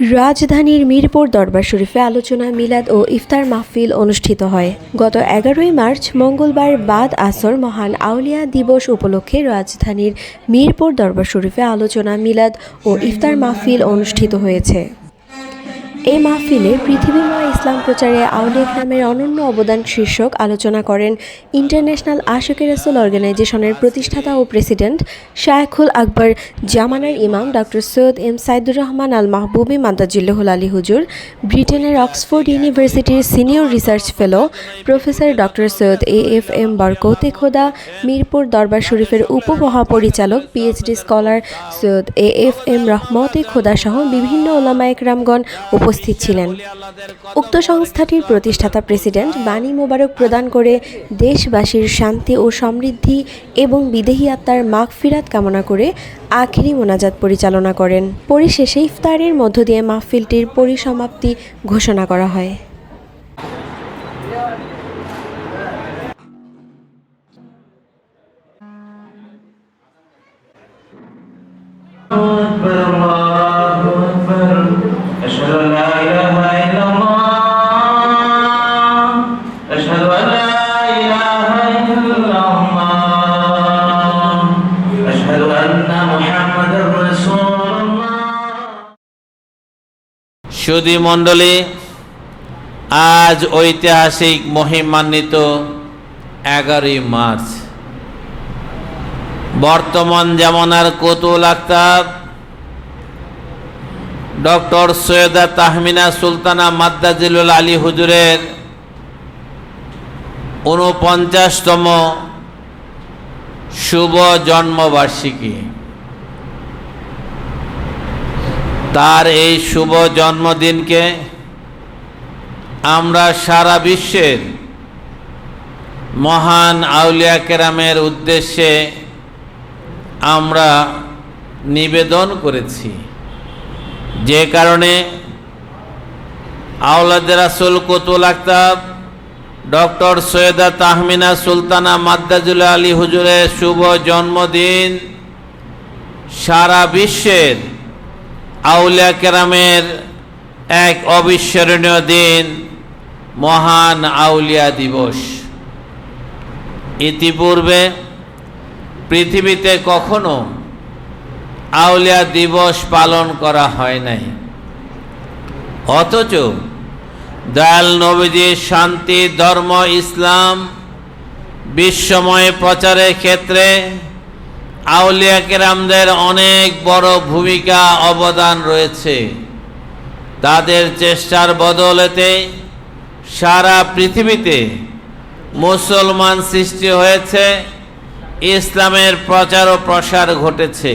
রাজধানীর মিরপুর দরবার শরীফে আলোচনা, মিলাদ ও ইফতার মাহফিল অনুষ্ঠিত হয়। গত এগারোই মার্চ, মঙ্গলবার বাদ আসর মহান আউলিয়া দিবস উপলক্ষে রাজধানীর মিরপুর দরবার শরীফে আলোচনা, মিলাদ ও ইফতার মাহফিল অনুষ্ঠিত হয়েছে। এই মাহফিলে পৃথিবীময় ইসলাম প্রচারে আউলিয়া নামের অনন্য অবদান শীর্ষক আলোচনা করেন ইন্টারন্যাশনাল আশিকের রাসুল অর্গানাইজেশনের প্রতিষ্ঠাতা ও প্রেসিডেন্ট শায়খুল আকবর, জামানার ইমাম ডক্টর সৈয়দ এম সাইদুর রহমান আল মাহবুবি মান্দাজিল্লাহুল আলী হুজুর, ব্রিটেনের অক্সফোর্ড ইউনিভার্সিটির senior research fellow professor doctor Syed A F M Barkate Khuda, Mirpur Darbar শরীফের উপমহাপরিচালক, PhD scholar Syed A F M Rahmate Khuda সহ বিভিন্ন ওলামা একরামগণ উপস্থিত উপস্থিত ছিলেন। উক্ত সংস্থাটির প্রতিষ্ঠাতা প্রেসিডেন্ট বাণী মোবারক প্রদান করে দেশবাসীর শান্তি ও সমৃদ্ধি এবং বিদেহী আত্মার মাগফিরাত কামনা করে আখেরি মোনাজাত পরিচালনা করেন। পরিশেষে ইফতারের মধ্য দিয়ে মাহফিলটির পরিসমাপ্তি ঘোষণা করা হয়। Akbar Allah সুদী মণ্ডলী, আজ ঐতিহাসিক মহিমান্বিত এগারোই মার্চ। বর্তমান জামানার কতুল আক্তাব ডক্টর সৈয়দা তাহমিনা সুলতানা মাদ্দাজিলুল আলী হুজুরের ঊনপঞ্চাশতম শুভ জন্মবার্ষিকী। তার এই শুভ জন্মদিনকে আমরা সারা বিশ্বের মহান আউলিয়া কেরামের উদ্দেশ্যে আমরা নিবেদন করেছি। যে কারণে আওলাদের রাসুল কুতুল আক্তাব, ডক্টর সৈয়দা তাহমিনা সুলতানা মাদ্দাজুল আলী হুজুরের শুভ জন্মদিন সারা বিশ্বের আউলিয়া কেরামের এক অবিস্মরণীয় দিন, মহান আউলিয়া দিবস। ইতিপূর্বে পৃথিবীতে কখনো আউলিয়া দিবস পালন করা হয় নাই। অথচ দয়াল নবীজির শান্তি, ধর্ম, ইসলাম, বিশ্বময় প্রচারের ক্ষেত্রে আউলিয়া কেরামদের অনেক বড় ভূমিকা, অবদান রয়েছে। তাদের চেষ্টার বদলেতে সারা পৃথিবীতে মুসলমান সৃষ্টি হয়েছে, ইসলামের প্রচার ও প্রসার ঘটেছে।